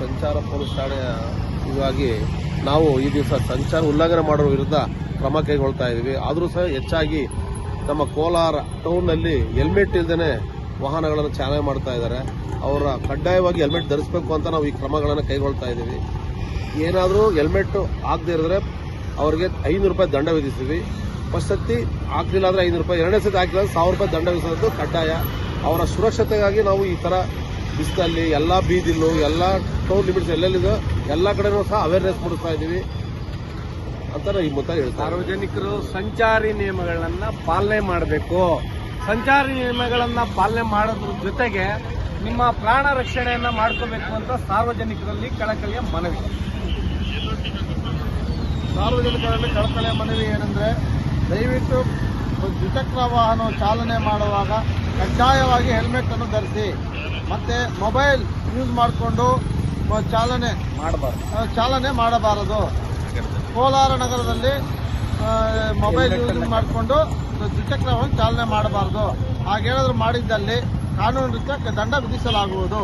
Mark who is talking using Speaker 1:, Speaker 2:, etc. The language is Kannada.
Speaker 1: ಸಂಚಾರ ಪೊಲೀಸ್ ಠಾಣೆಯ ನಾವು ಈ ದಿವಸ ಸಂಚಾರ ಉಲ್ಲಂಘನೆ ಮಾಡೋರ ವಿರುದ್ಧ ಕ್ರಮ ಕೈಗೊಳ್ತಾ ಇದ್ದೀವಿ. ಆದರೂ ಸಹ ಹೆಚ್ಚಾಗಿ ನಮ್ಮ ಕೋಲಾರ ಟೌನ್ನಲ್ಲಿ ಹೆಲ್ಮೆಟ್ ಇಲ್ಲದೇ ವಾಹನಗಳನ್ನು ಚಾಲನೆ ಮಾಡ್ತಾ ಇದ್ದಾರೆ. ಅವರ ಕಡ್ಡಾಯವಾಗಿ ಹೆಲ್ಮೆಟ್ ಧರಿಸಬೇಕು ಅಂತ ನಾವು ಈ ಕ್ರಮಗಳನ್ನು ಕೈಗೊಳ್ತಾ ಇದ್ದೀವಿ. ಏನಾದರೂ ಹೆಲ್ಮೆಟ್ ಹಾಕದೇ ಇರಿದ್ರೆ ಅವರಿಗೆ ಐನೂರು ರೂಪಾಯಿ ದಂಡ ವಿಧಿಸ್ತೀವಿ. ಫಸ್ಟ್ ಸತಿ ಹಾಕ್ಲಿಲ್ಲ ಅಂದರೆ ಐನೂರು ರೂಪಾಯಿ, ಎರಡನೇ ಸತಿ ಹಾಕಿಲ್ಲ ಅಂದ್ರೆ ಸಾವಿರ ರೂಪಾಯಿ ದಂಡ ವಿಧಿಸೋದು ಕಡ್ಡಾಯ. ಅವರ ಸುರಕ್ಷತೆಗಾಗಿ ನಾವು ಈ ಥರ ಬಿಸಿಲಲ್ಲಿ ಎಲ್ಲ ಬೀದಿಲು ಎಲ್ಲ ಟೌನ್ ಲಿಮಿಟ್ಸ್ ಎಲ್ಲೆಲ್ಲಿದೋ ಎಲ್ಲ ಕಡೆನೂ ಸಹ ಅವೇರ್ನೆಸ್ ಮೂಡಿಸ್ತಾ ಇದ್ದೀವಿ ಅಂತ ನಾವು ಈ ಮೊತ್ತ ಹೇಳ್ತಾರೆ
Speaker 2: ಸಾರ್ವಜನಿಕರು ಸಂಚಾರಿ ನಿಯಮಗಳನ್ನು ಪಾಲನೆ ಮಾಡಬೇಕು. ಸಂಚಾರಿ ನಿಯಮಗಳನ್ನು ಪಾಲನೆ ಮಾಡೋದ್ರ ಜೊತೆಗೆ ನಿಮ್ಮ ಪ್ರಾಣ ರಕ್ಷಣೆಯನ್ನು ಮಾಡ್ಕೋಬೇಕು ಅಂತ ಸಾರ್ವಜನಿಕರಲ್ಲಿ ಕಳಕಳಿಯ ಮನವಿ.
Speaker 3: ಸಾರ್ವಜನಿಕರಲ್ಲಿ ಕಳಕಳಿಯ ಮನವಿ ಏನಂದ್ರೆ ದಯವಿಟ್ಟು ದ್ವಿಚಕ್ರ ವಾಹನ ಚಾಲನೆ ಮಾಡುವಾಗ ಕಡ್ಡಾಯವಾಗಿ ಹೆಲ್ಮೆಟ್ ಅನ್ನು ಧರಿಸಿ. ಮತ್ತೆ ಮೊಬೈಲ್ ಯೂಸ್ ಮಾಡಿಕೊಂಡು ಚಾಲನೆ
Speaker 2: ಮಾಡಬಾರದು.
Speaker 3: ಚಾಲನೆ ಮಾಡಬಾರದು. ಕೋಲಾರ ನಗರದಲ್ಲಿ ಮೊಬೈಲ್ ಯೂಸ್ ಮಾಡಿಕೊಂಡು ದ್ವಿಚಕ್ರ ವಾಹನ ಚಾಲನೆ ಮಾಡಬಾರದು. ಹಾಗೇನಾದರೂ ಮಾಡಿದ್ದಲ್ಲಿ ಕಾನೂನು ರೀತ್ಯ ದಂಡ ವಿಧಿಸಲಾಗುವುದು.